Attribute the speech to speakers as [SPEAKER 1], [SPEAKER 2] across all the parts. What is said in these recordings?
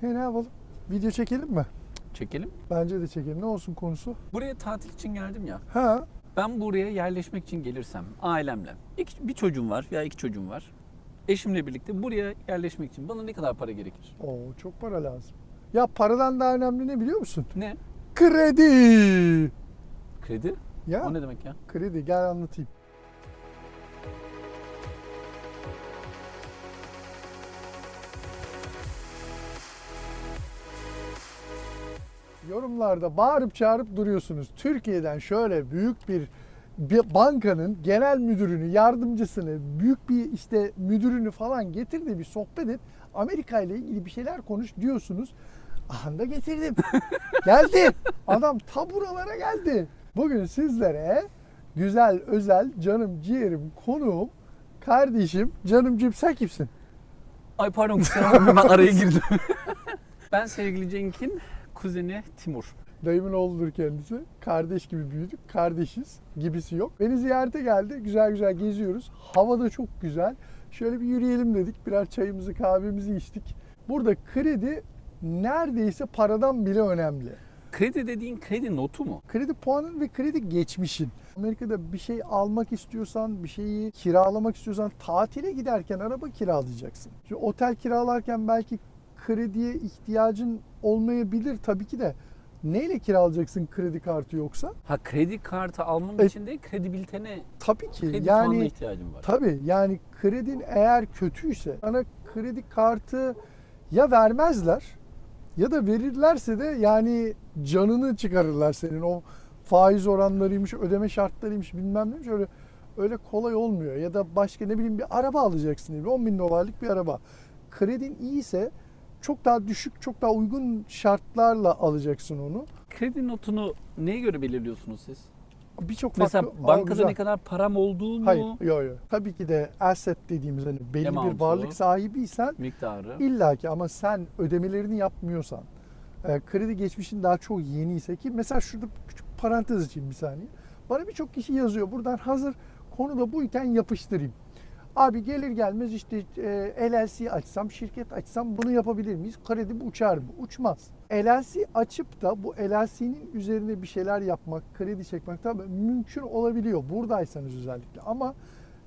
[SPEAKER 1] He ne yapalım? Video çekelim mi?
[SPEAKER 2] Çekelim.
[SPEAKER 1] Bence de çekelim. Ne olsun konusu?
[SPEAKER 2] Buraya tatil için geldim ya.
[SPEAKER 1] Ha,
[SPEAKER 2] Ben buraya yerleşmek için gelirsem ailemle. iki- bir çocuğum var veya iki çocuğum var. Eşimle birlikte buraya yerleşmek için bana ne kadar para gerekir?
[SPEAKER 1] o çok para lazım. Ya paradan daha önemli ne biliyor musun?
[SPEAKER 2] Ne?
[SPEAKER 1] Kredi.
[SPEAKER 2] Kredi?
[SPEAKER 1] Ya
[SPEAKER 2] O ne demek ya?
[SPEAKER 1] kredi gel anlatayım. Yorumlarda bağırıp çağırıp duruyorsunuz. Türkiye'den şöyle büyük bir, bir bankanın genel müdürünü, yardımcısını, büyük bir işte müdürünü falan getir de bir sohbet et. Amerika ile ilgili bir şeyler konuş diyorsunuz. Anda getirdim. geldi. Adam ta buralara geldi. Bugün sizlere güzel, özel, canım, ciğerim, konuğum, kardeşim, canımcım sen kimsin?
[SPEAKER 2] Ay pardon kusura bakma ben araya girdim. ben sevgili Cenk'in kuzeni Timur.
[SPEAKER 1] Dayımın oğludur kendisi. Kardeş gibi büyüdük. Kardeşiz. Gibisi yok. Beni ziyarete geldi. Güzel güzel geziyoruz. Hava da çok güzel. Şöyle bir yürüyelim dedik. Birer çayımızı kahvemizi içtik. Burada kredi neredeyse paradan bile önemli.
[SPEAKER 2] Kredi dediğin kredi notu mu?
[SPEAKER 1] Kredi puanın ve kredi geçmişin. Amerika'da bir şey almak istiyorsan, bir şeyi kiralamak istiyorsan tatile giderken araba kiralayacaksın. Şimdi otel kiralarken belki krediye ihtiyacın olmayabilir tabii ki de. Neyle kiralayacaksın kredi kartı yoksa?
[SPEAKER 2] Ha kredi kartı almam
[SPEAKER 1] E-
[SPEAKER 2] için de kredibilitene,
[SPEAKER 1] Tabii ki.
[SPEAKER 2] kredi
[SPEAKER 1] yani
[SPEAKER 2] ihtiyacım var.
[SPEAKER 1] tabii yani kredin eğer kötüyse sana kredi kartı ya vermezler ya da verirlerse de yani canını çıkarırlar senin o faiz oranlarıymış, ödeme şartlarıymış bilmem neymiş öyle öyle kolay olmuyor. Ya da başka ne bileyim bir araba alacaksın diye 10 bin dolarlık bir araba. Kredin iyiyse çok daha düşük, çok daha uygun şartlarla alacaksın onu.
[SPEAKER 2] Kredi notunu neye göre belirliyorsunuz siz?
[SPEAKER 1] Birçok
[SPEAKER 2] Mesela
[SPEAKER 1] farklı-
[SPEAKER 2] bankada
[SPEAKER 1] güzel.
[SPEAKER 2] ne kadar param olduğu mu?
[SPEAKER 1] Hayır, yok yok. Tabii ki de asset dediğimiz hani belli
[SPEAKER 2] Amount'u.
[SPEAKER 1] bir varlık sahibiysen
[SPEAKER 2] Miktarı.
[SPEAKER 1] illa ki ama sen ödemelerini yapmıyorsan, e, kredi geçmişin daha çok yeni ise ki mesela şurada küçük parantez açayım bir saniye. Bana birçok kişi yazıyor. Buradan hazır konu da buyken yapıştırayım. Abi gelir gelmez işte e, LLC açsam, şirket açsam bunu yapabilir miyiz? Kredi bu uçar mı? Uçmaz. LLC açıp da bu LLC'nin üzerine bir şeyler yapmak, kredi çekmek tabii mümkün olabiliyor. Buradaysanız özellikle. Ama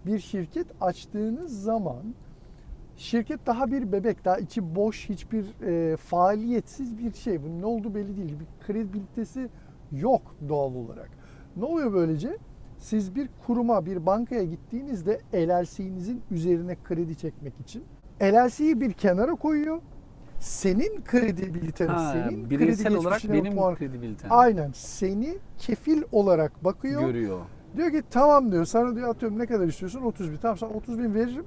[SPEAKER 1] bir şirket açtığınız zaman şirket daha bir bebek, daha içi boş, hiçbir e, faaliyetsiz bir şey. Bunun ne olduğu belli değil. Bir kredibilitesi yok doğal olarak. Ne oluyor böylece? Siz bir kuruma, bir bankaya gittiğinizde LLC'nizin üzerine kredi çekmek için LLC'yi bir kenara koyuyor. Senin kredibiliten,
[SPEAKER 2] Ha,
[SPEAKER 1] senin kredi
[SPEAKER 2] olarak benim
[SPEAKER 1] puan-
[SPEAKER 2] kredibilitem
[SPEAKER 1] Aynen. Seni kefil olarak bakıyor.
[SPEAKER 2] görüyor.
[SPEAKER 1] Diyor ki tamam diyor sana diyor atıyorum ne kadar istiyorsun 30 bin. Tamam sana 30 bin veririm.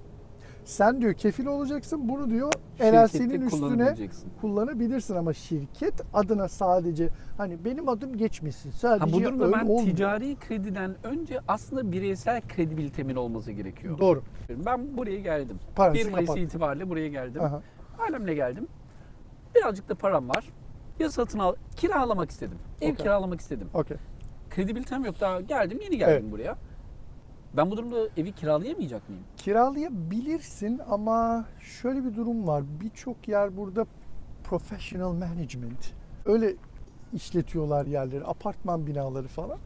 [SPEAKER 1] Sen diyor kefil olacaksın bunu diyor LLC'nin üstüne kullanabilirsin ama şirket adına sadece hani benim adım geçmesin. Sadece
[SPEAKER 2] Ha, bu durumda ben
[SPEAKER 1] olmuyor.
[SPEAKER 2] ticari krediden önce aslında bireysel kredibilitemin olması gerekiyor.
[SPEAKER 1] Doğru.
[SPEAKER 2] Ben buraya geldim.
[SPEAKER 1] Parantezi
[SPEAKER 2] 1 Mayıs itibariyle buraya geldim.
[SPEAKER 1] Aha.
[SPEAKER 2] Ailemle geldim. Birazcık da param var. Ya satın al, kiralamak istedim. Ev
[SPEAKER 1] Okey.
[SPEAKER 2] kiralamak istedim.
[SPEAKER 1] Okey.
[SPEAKER 2] Kredibilitem yok daha geldim, yeni geldim
[SPEAKER 1] Evet.
[SPEAKER 2] buraya. Ben bu durumda evi kiralayamayacak mıyım?
[SPEAKER 1] Kiralayabilirsin ama şöyle bir durum var. Birçok yer burada professional management. Öyle işletiyorlar yerleri, apartman binaları falan.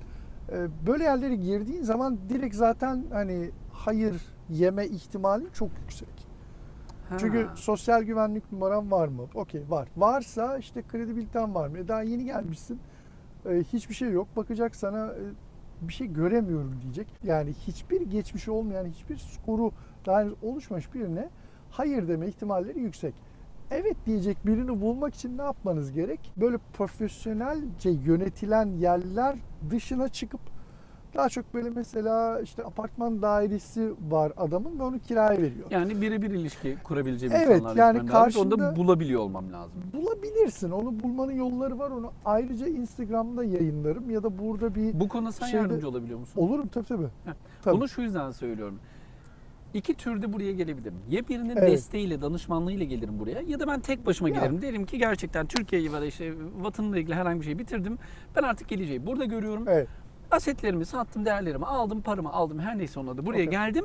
[SPEAKER 1] Ee, Böyle yerlere girdiğin zaman direkt zaten hani hayır yeme ihtimali çok yüksek. Çünkü
[SPEAKER 2] Ha.
[SPEAKER 1] sosyal güvenlik numaran var mı? Okey var. Varsa işte kredibiliten var mı? E daha yeni gelmişsin. E, hiçbir şey yok. Bakacak sana e, bir şey göremiyorum diyecek. Yani hiçbir geçmişi olmayan, hiçbir skoru daha henüz oluşmamış birine hayır deme ihtimalleri yüksek. Evet diyecek birini bulmak için ne yapmanız gerek? Böyle profesyonelce yönetilen yerler dışına çıkıp daha çok böyle mesela işte apartman dairesi var adamın ve onu kiraya veriyor.
[SPEAKER 2] Yani birebir ilişki kurabileceğim
[SPEAKER 1] Evet,
[SPEAKER 2] insanlarla
[SPEAKER 1] yani
[SPEAKER 2] gitmem lazım. Onu da
[SPEAKER 1] karşında-
[SPEAKER 2] bulabiliyor olmam lazım.
[SPEAKER 1] bulabilirsin. Onu bulmanın yolları var. Onu ayrıca Instagram'da yayınlarım ya da burada bir
[SPEAKER 2] Bu konuda sen
[SPEAKER 1] Şeyde-
[SPEAKER 2] yardımcı olabiliyor musun?
[SPEAKER 1] olurum tabii tabii.
[SPEAKER 2] Heh,
[SPEAKER 1] Tabii.
[SPEAKER 2] Bunu şu yüzden söylüyorum. İki türde buraya gelebilirim. Ya birinin
[SPEAKER 1] Evet.
[SPEAKER 2] desteğiyle, danışmanlığıyla gelirim buraya ya da ben tek başıma
[SPEAKER 1] Ya.
[SPEAKER 2] gelirim. Derim ki gerçekten Türkiye'yi da işte vatanımla ilgili herhangi bir şey bitirdim. Ben artık geleceği burada görüyorum.
[SPEAKER 1] Evet.
[SPEAKER 2] Asetlerimi sattım, değerlerimi aldım, paramı aldım her neyse onun adı. Buraya
[SPEAKER 1] Okey.
[SPEAKER 2] geldim.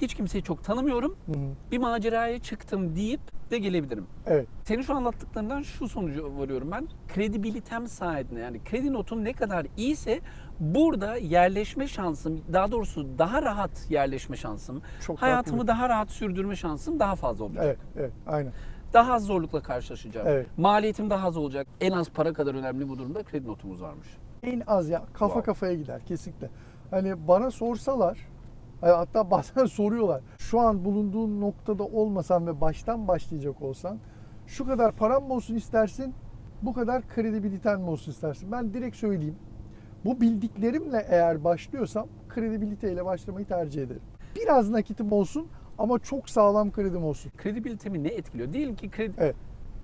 [SPEAKER 2] Hiç kimseyi çok tanımıyorum.
[SPEAKER 1] Hı hı.
[SPEAKER 2] Bir maceraya çıktım deyip de gelebilirim.
[SPEAKER 1] Evet.
[SPEAKER 2] Senin şu anlattıklarından şu sonucu varıyorum ben. Kredibilitem sayesinde yani kredi notum ne kadar iyiyse burada yerleşme şansım, daha doğrusu daha rahat yerleşme şansım,
[SPEAKER 1] Çok
[SPEAKER 2] hayatımı daha rahat sürdürme şansım daha fazla olacak.
[SPEAKER 1] Evet, evet, aynen.
[SPEAKER 2] Daha az zorlukla karşılaşacağım.
[SPEAKER 1] Evet.
[SPEAKER 2] Maliyetim daha az olacak. En az para kadar önemli bu durumda kredi notumuz varmış.
[SPEAKER 1] En az ya kafa
[SPEAKER 2] Wow.
[SPEAKER 1] kafaya gider kesinlikle. Hani bana sorsalar hatta bazen soruyorlar. Şu an bulunduğun noktada olmasan ve baştan başlayacak olsan şu kadar param mı olsun istersin? Bu kadar kredibiliten mi olsun istersin? Ben direkt söyleyeyim. Bu bildiklerimle eğer başlıyorsam kredibiliteyle başlamayı tercih ederim. Biraz nakitim olsun ama çok sağlam kredim olsun.
[SPEAKER 2] Kredibilitemi ne etkiliyor? Diyelim ki kredi,
[SPEAKER 1] Evet.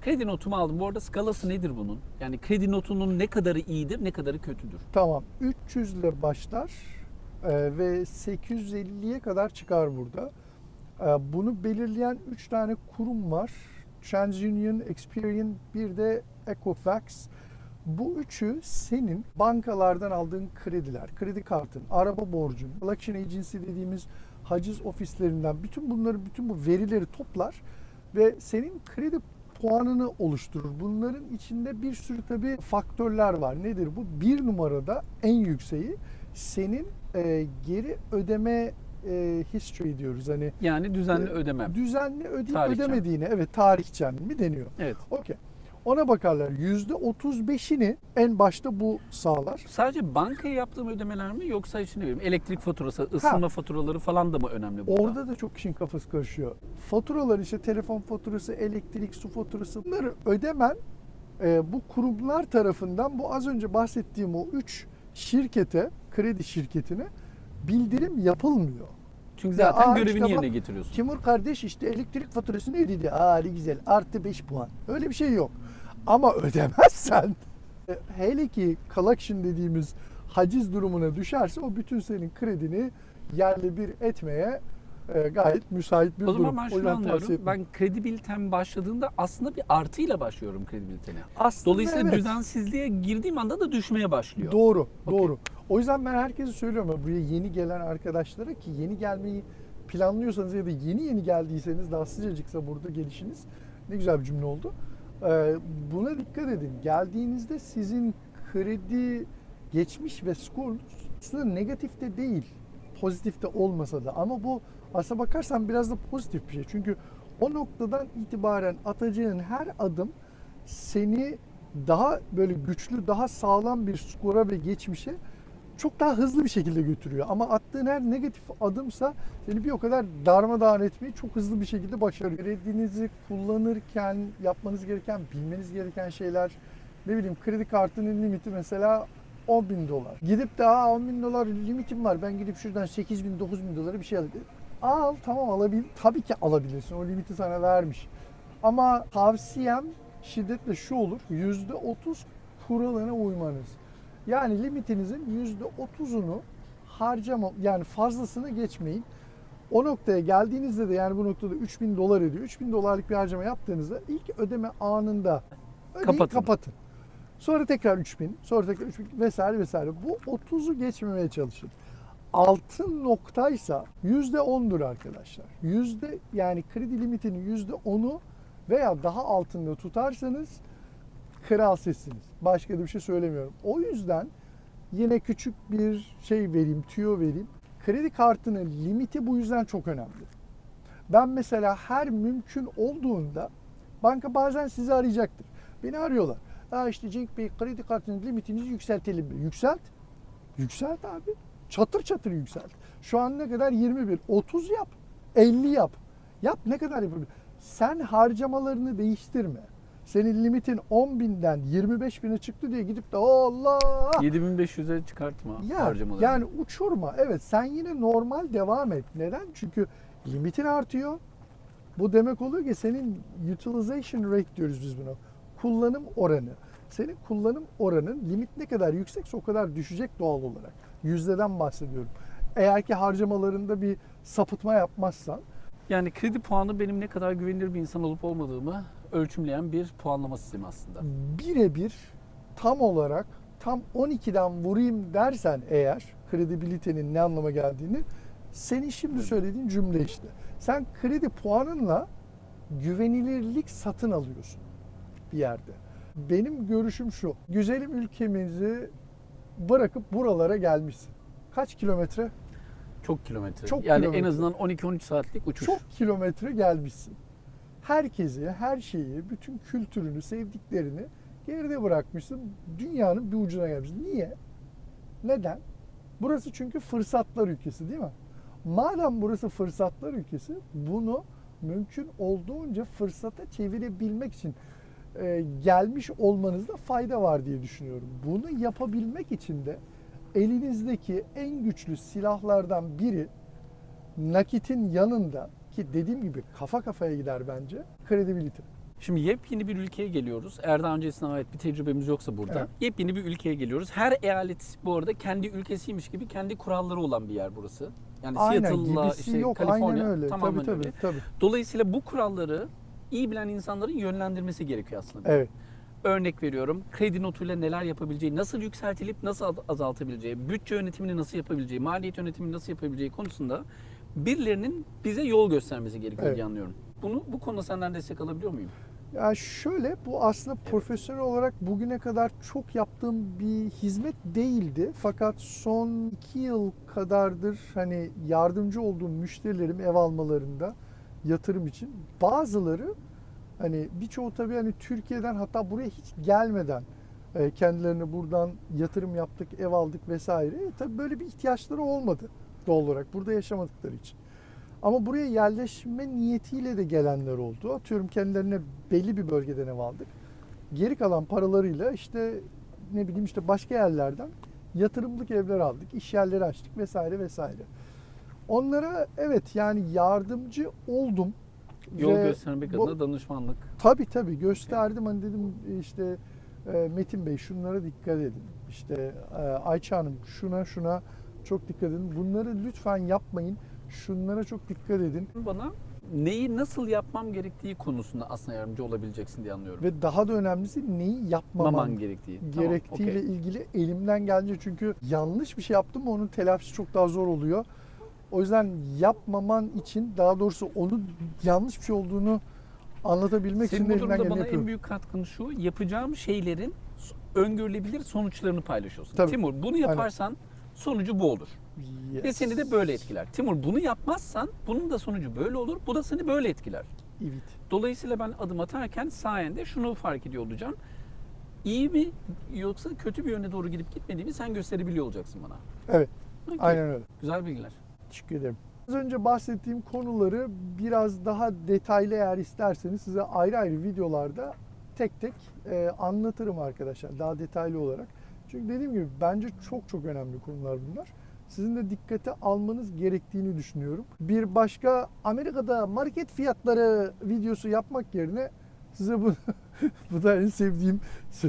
[SPEAKER 2] Kredi notumu aldım. Bu arada skalası nedir bunun? Yani kredi notunun ne kadarı iyidir, ne kadarı kötüdür?
[SPEAKER 1] Tamam. 300 ile başlar e, ve 850'ye kadar çıkar burada. E, bunu belirleyen 3 tane kurum var. TransUnion, Experian, bir de Equifax. Bu üçü senin bankalardan aldığın krediler, kredi kartın, araba borcun, collection agency dediğimiz haciz ofislerinden bütün bunları, bütün bu verileri toplar ve senin kredi puanını oluşturur. Bunların içinde bir sürü tabii faktörler var. Nedir bu? Bir numarada en yükseği senin e, geri ödeme e, history diyoruz. Hani
[SPEAKER 2] Yani düzenli
[SPEAKER 1] e,
[SPEAKER 2] ödemem.
[SPEAKER 1] Düzenli ödeyip
[SPEAKER 2] Tarihçen.
[SPEAKER 1] ödemediğine evet tarihçen mi deniyor?
[SPEAKER 2] Evet.
[SPEAKER 1] Okey. Ona bakarlar. %35'ini en başta bu sağlar.
[SPEAKER 2] Sadece bankaya yaptığım ödemeler mi yoksa işte ne bileyim elektrik faturası, ısınma faturaları falan da mı önemli burada?
[SPEAKER 1] Orada da çok kişinin kafası karışıyor. Faturalar işte telefon faturası, elektrik, su faturası bunları ödemen e, bu kurumlar tarafından bu az önce bahsettiğim o 3 şirkete, kredi şirketine bildirim yapılmıyor.
[SPEAKER 2] Çünkü
[SPEAKER 1] Ya,
[SPEAKER 2] zaten
[SPEAKER 1] aa,
[SPEAKER 2] görevini
[SPEAKER 1] işte bak,
[SPEAKER 2] yerine getiriyorsun.
[SPEAKER 1] Timur kardeş işte elektrik faturasını ödedi. Aa ne güzel artı 5 puan. Öyle bir şey yok. Ama ödemezsen hele ki collection dediğimiz haciz durumuna düşerse o bütün senin kredini yerle bir etmeye e, gayet müsait bir
[SPEAKER 2] O
[SPEAKER 1] durum.
[SPEAKER 2] zaman ben
[SPEAKER 1] O
[SPEAKER 2] şunu anlıyorum. Ben kredibilitem başladığında aslında bir artıyla başlıyorum kredibilitene.
[SPEAKER 1] Aslında
[SPEAKER 2] Dolayısıyla
[SPEAKER 1] evet.
[SPEAKER 2] düzensizliğe girdiğim anda da düşmeye başlıyor.
[SPEAKER 1] Doğru,
[SPEAKER 2] Okey.
[SPEAKER 1] doğru. O yüzden ben herkese söylüyorum buraya yeni gelen arkadaşlara ki yeni gelmeyi planlıyorsanız ya da yeni yeni geldiyseniz daha sıcacıksa burada gelişiniz ne güzel bir cümle oldu. Ee, buna dikkat edin. Geldiğinizde sizin kredi geçmiş ve skorunuz aslında negatifte değil, pozitifte olmasa da ama bu aslına bakarsan biraz da pozitif bir şey. Çünkü o noktadan itibaren atacağın her adım seni daha böyle güçlü, daha sağlam bir skora ve geçmişe çok daha hızlı bir şekilde götürüyor. Ama attığın her negatif adımsa seni bir o kadar darmadağın etmeyi çok hızlı bir şekilde başarıyor. Kredinizi kullanırken yapmanız gereken, bilmeniz gereken şeyler ne bileyim kredi kartının limiti mesela 10 bin dolar. Gidip de Aa, 10 bin dolar limitim var ben gidip şuradan 8 bin 9 bin dolara bir şey alayım. Al tamam alabil tabii ki alabilirsin o limiti sana vermiş. Ama tavsiyem şiddetle şu olur. %30 kuralına uymanız. Yani limitinizin %30'unu harcama yani fazlasını geçmeyin. O noktaya geldiğinizde de yani bu noktada 3000 dolar ediyor. 3000 dolarlık bir harcama yaptığınızda ilk ödeme anında ödeyin
[SPEAKER 2] Kapatın.
[SPEAKER 1] kapatın. Sonra tekrar 3000, sonra tekrar 3000 vesaire vesaire. Bu 30'u geçmemeye çalışın. Altın noktaysa %10'dur arkadaşlar. Yüzde yani kredi limitinin %10'u veya daha altında tutarsanız kral sizsiniz. Başka da bir şey söylemiyorum. O yüzden yine küçük bir şey vereyim, tüyo vereyim. Kredi kartının limiti bu yüzden çok önemli. Ben mesela her mümkün olduğunda banka bazen sizi arayacaktır. Beni arıyorlar. Ha işte Cenk Bey kredi kartının limitinizi yükseltelim mi? Yükselt. Yükselt abi. Çatır çatır yükselt. Şu an ne kadar? 21. 30 yap. 50 yap. Yap ne kadar yapabilir? Sen harcamalarını değiştirme. Senin limitin 10 binden 25 bine çıktı diye gidip de Allah
[SPEAKER 2] 7500'e çıkartma
[SPEAKER 1] ya,
[SPEAKER 2] harcamaları.
[SPEAKER 1] yani uçurma. Evet sen yine normal devam et. Neden? Çünkü limitin artıyor. Bu demek oluyor ki senin utilization rate diyoruz biz buna. Kullanım oranı. Senin kullanım oranın limit ne kadar yüksekse o kadar düşecek doğal olarak. Yüzdeden bahsediyorum. Eğer ki harcamalarında bir sapıtma yapmazsan
[SPEAKER 2] Yani kredi puanı benim ne kadar güvenilir bir insan olup olmadığımı ölçümleyen bir puanlama sistemi aslında.
[SPEAKER 1] birebir tam olarak tam 12'den vurayım dersen eğer kredibilitenin ne anlama geldiğini senin şimdi söylediğin cümle işte. Sen kredi puanınla güvenilirlik satın alıyorsun bir yerde. Benim görüşüm şu. Güzelim ülkemizi bırakıp buralara gelmişsin. Kaç kilometre?
[SPEAKER 2] Çok kilometre.
[SPEAKER 1] Çok
[SPEAKER 2] yani
[SPEAKER 1] kilometre.
[SPEAKER 2] en azından 12-13 saatlik uçuş.
[SPEAKER 1] Çok kilometre gelmişsin. Herkesi, her şeyi, bütün kültürünü, sevdiklerini geride bırakmışsın. Dünyanın bir ucuna gelmişsin. Niye? Neden? Burası çünkü fırsatlar ülkesi değil mi? Madem burası fırsatlar ülkesi, bunu mümkün olduğunca fırsata çevirebilmek için e, gelmiş olmanızda fayda var diye düşünüyorum. Bunu yapabilmek için de elinizdeki en güçlü silahlardan biri nakitin yanında ki dediğim gibi kafa kafaya gider bence kredibilite.
[SPEAKER 2] Şimdi yepyeni bir ülkeye geliyoruz. Eğer daha öncesine ait bir tecrübemiz yoksa burada.
[SPEAKER 1] Evet.
[SPEAKER 2] Yepyeni bir ülkeye geliyoruz. Her eyalet bu arada kendi ülkesiymiş gibi kendi kuralları olan bir yer burası. Yani Seattle'la işte
[SPEAKER 1] yok
[SPEAKER 2] Kaliforniya
[SPEAKER 1] aynen öyle.
[SPEAKER 2] tamamen
[SPEAKER 1] tabii tabii
[SPEAKER 2] öyle.
[SPEAKER 1] tabii.
[SPEAKER 2] Dolayısıyla bu kuralları iyi bilen insanların yönlendirmesi gerekiyor aslında.
[SPEAKER 1] Evet.
[SPEAKER 2] Örnek veriyorum. Kredi notuyla neler yapabileceği, nasıl yükseltilip nasıl az- azaltabileceği, bütçe yönetimini nasıl yapabileceği, maliyet yönetimini nasıl yapabileceği konusunda birilerinin bize yol göstermesi gerekiyor
[SPEAKER 1] Evet.
[SPEAKER 2] diye anlıyorum. Bunu bu konuda senden destek alabiliyor muyum?
[SPEAKER 1] Ya şöyle bu aslında profesyonel olarak bugüne kadar çok yaptığım bir hizmet değildi. Fakat son iki yıl kadardır hani yardımcı olduğum müşterilerim ev almalarında yatırım için bazıları hani birçoğu tabii hani Türkiye'den hatta buraya hiç gelmeden e, kendilerine buradan yatırım yaptık, ev aldık vesaire. E, tabii böyle bir ihtiyaçları olmadı doğal olarak burada yaşamadıkları için. Ama buraya yerleşme niyetiyle de gelenler oldu. Atıyorum kendilerine belli bir bölgeden ev aldık. Geri kalan paralarıyla işte ne bileyim işte başka yerlerden yatırımlık evler aldık, iş yerleri açtık vesaire vesaire. Onlara evet yani yardımcı oldum.
[SPEAKER 2] Yol
[SPEAKER 1] Ve
[SPEAKER 2] göstermek
[SPEAKER 1] bu-
[SPEAKER 2] adına danışmanlık.
[SPEAKER 1] Tabii tabii gösterdim hani dedim işte e, Metin Bey şunlara dikkat edin. İşte e, Ayça Hanım şuna şuna çok dikkat edin. Bunları lütfen yapmayın. Şunlara çok dikkat edin.
[SPEAKER 2] Bana neyi nasıl yapmam gerektiği konusunda aslında yardımcı olabileceksin diye anlıyorum.
[SPEAKER 1] Ve daha da önemlisi neyi yapmaman
[SPEAKER 2] Maman gerektiği. Tamam,
[SPEAKER 1] gerektiğiyle
[SPEAKER 2] okey.
[SPEAKER 1] ilgili elimden gelince çünkü yanlış bir şey yaptım mı onun telafisi çok daha zor oluyor. O yüzden yapmaman için daha doğrusu onun yanlış bir şey olduğunu anlatabilmek
[SPEAKER 2] Senin
[SPEAKER 1] için
[SPEAKER 2] bu
[SPEAKER 1] elimden
[SPEAKER 2] durumda
[SPEAKER 1] geleni
[SPEAKER 2] bana en
[SPEAKER 1] yapıyorum.
[SPEAKER 2] büyük katkın şu, yapacağım şeylerin öngörülebilir sonuçlarını paylaşıyorsun.
[SPEAKER 1] Tabii.
[SPEAKER 2] Timur bunu yaparsan sonucu bu olur. Ve
[SPEAKER 1] Yes.
[SPEAKER 2] seni de böyle etkiler. Timur bunu yapmazsan bunun da sonucu böyle olur. Bu da seni böyle etkiler.
[SPEAKER 1] Evet.
[SPEAKER 2] Dolayısıyla ben adım atarken sayende şunu fark ediyor olacağım. İyi mi yoksa kötü bir yöne doğru gidip gitmediğimi sen gösterebiliyor olacaksın bana.
[SPEAKER 1] Evet.
[SPEAKER 2] Okey.
[SPEAKER 1] Aynen öyle.
[SPEAKER 2] Güzel bilgiler.
[SPEAKER 1] Teşekkür ederim. Az önce bahsettiğim konuları biraz daha detaylı eğer isterseniz size ayrı ayrı videolarda tek tek e, anlatırım arkadaşlar daha detaylı olarak. Çünkü dediğim gibi bence çok çok önemli konular bunlar. Sizin de dikkate almanız gerektiğini düşünüyorum. Bir başka Amerika'da market fiyatları videosu yapmak yerine size bu bu da en sevdiğim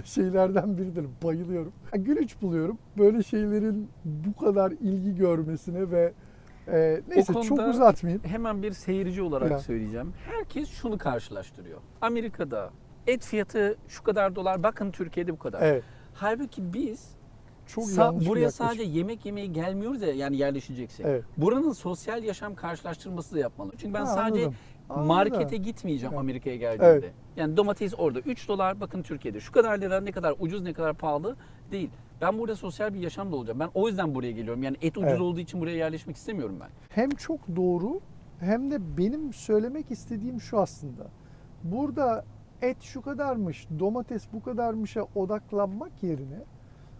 [SPEAKER 1] şeylerden biridir. Bayılıyorum. Gülünç buluyorum. Böyle şeylerin bu kadar ilgi görmesine ve e, neyse çok uzatmayayım.
[SPEAKER 2] Hemen bir seyirci olarak
[SPEAKER 1] Ya.
[SPEAKER 2] söyleyeceğim. Herkes şunu karşılaştırıyor. Amerika'da et fiyatı şu kadar dolar, bakın Türkiye'de bu kadar.
[SPEAKER 1] Evet.
[SPEAKER 2] Halbuki biz
[SPEAKER 1] Çok
[SPEAKER 2] sa- buraya sadece yemek yemeye gelmiyoruz ya yani yerleşeceksek.
[SPEAKER 1] Evet.
[SPEAKER 2] Buranın sosyal yaşam karşılaştırması da yapmalı. Çünkü ben
[SPEAKER 1] Ha,
[SPEAKER 2] sadece
[SPEAKER 1] anladım. Anladım.
[SPEAKER 2] markete gitmeyeceğim
[SPEAKER 1] Evet.
[SPEAKER 2] Amerika'ya geldiğimde.
[SPEAKER 1] Evet.
[SPEAKER 2] Yani domates orada 3 dolar bakın Türkiye'de. Şu kadar lira ne kadar ucuz ne kadar pahalı değil. Ben burada sosyal bir yaşamda olacağım. Ben o yüzden buraya geliyorum. Yani et ucuz
[SPEAKER 1] Evet.
[SPEAKER 2] olduğu için buraya yerleşmek istemiyorum ben.
[SPEAKER 1] hem çok doğru hem de benim söylemek istediğim şu aslında. Burada et şu kadarmış, domates bu kadarmışa odaklanmak yerine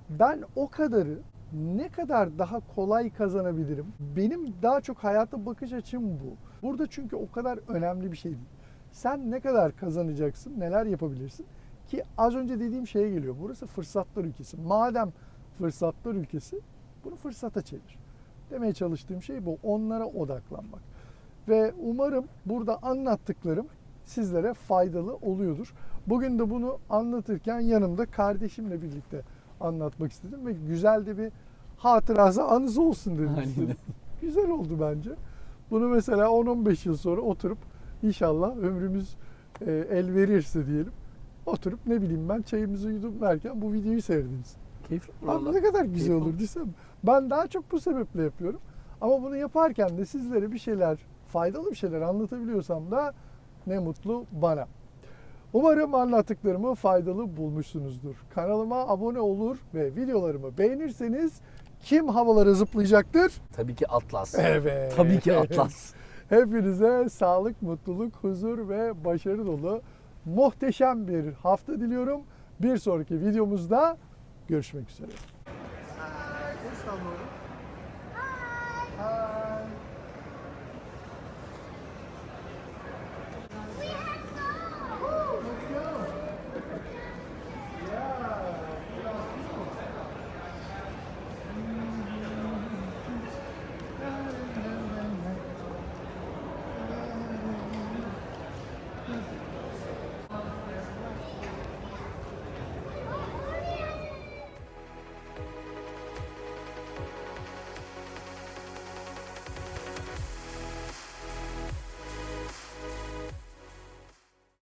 [SPEAKER 1] ben o kadarı ne kadar daha kolay kazanabilirim? Benim daha çok hayata bakış açım bu. Burada çünkü o kadar önemli bir şey değil. Sen ne kadar kazanacaksın, neler yapabilirsin? Ki az önce dediğim şeye geliyor. Burası fırsatlar ülkesi. Madem fırsatlar ülkesi, bunu fırsata çevir. Demeye çalıştığım şey bu. Onlara odaklanmak. Ve umarım burada anlattıklarım sizlere faydalı oluyordur. Bugün de bunu anlatırken yanımda kardeşimle birlikte anlatmak istedim ve güzel de bir hatırası anısı olsun dedim.
[SPEAKER 2] Aynen.
[SPEAKER 1] istedim. Güzel oldu bence. Bunu mesela 10-15 yıl sonra oturup inşallah ömrümüz e, el verirse diyelim oturup ne bileyim ben çayımızı yudumlarken bu videoyu seyrediniz.
[SPEAKER 2] Keyifli
[SPEAKER 1] Abi
[SPEAKER 2] buralar.
[SPEAKER 1] ne kadar güzel olur desem. Ben daha çok bu sebeple yapıyorum. Ama bunu yaparken de sizlere bir şeyler, faydalı bir şeyler anlatabiliyorsam da ne mutlu bana. Umarım anlattıklarımı faydalı bulmuşsunuzdur. Kanalıma abone olur ve videolarımı beğenirseniz kim havalara zıplayacaktır?
[SPEAKER 2] Tabii ki Atlas.
[SPEAKER 1] Evet.
[SPEAKER 2] Tabii ki Atlas.
[SPEAKER 1] Hepinize sağlık, mutluluk, huzur ve başarı dolu muhteşem bir hafta diliyorum. Bir sonraki videomuzda görüşmek üzere.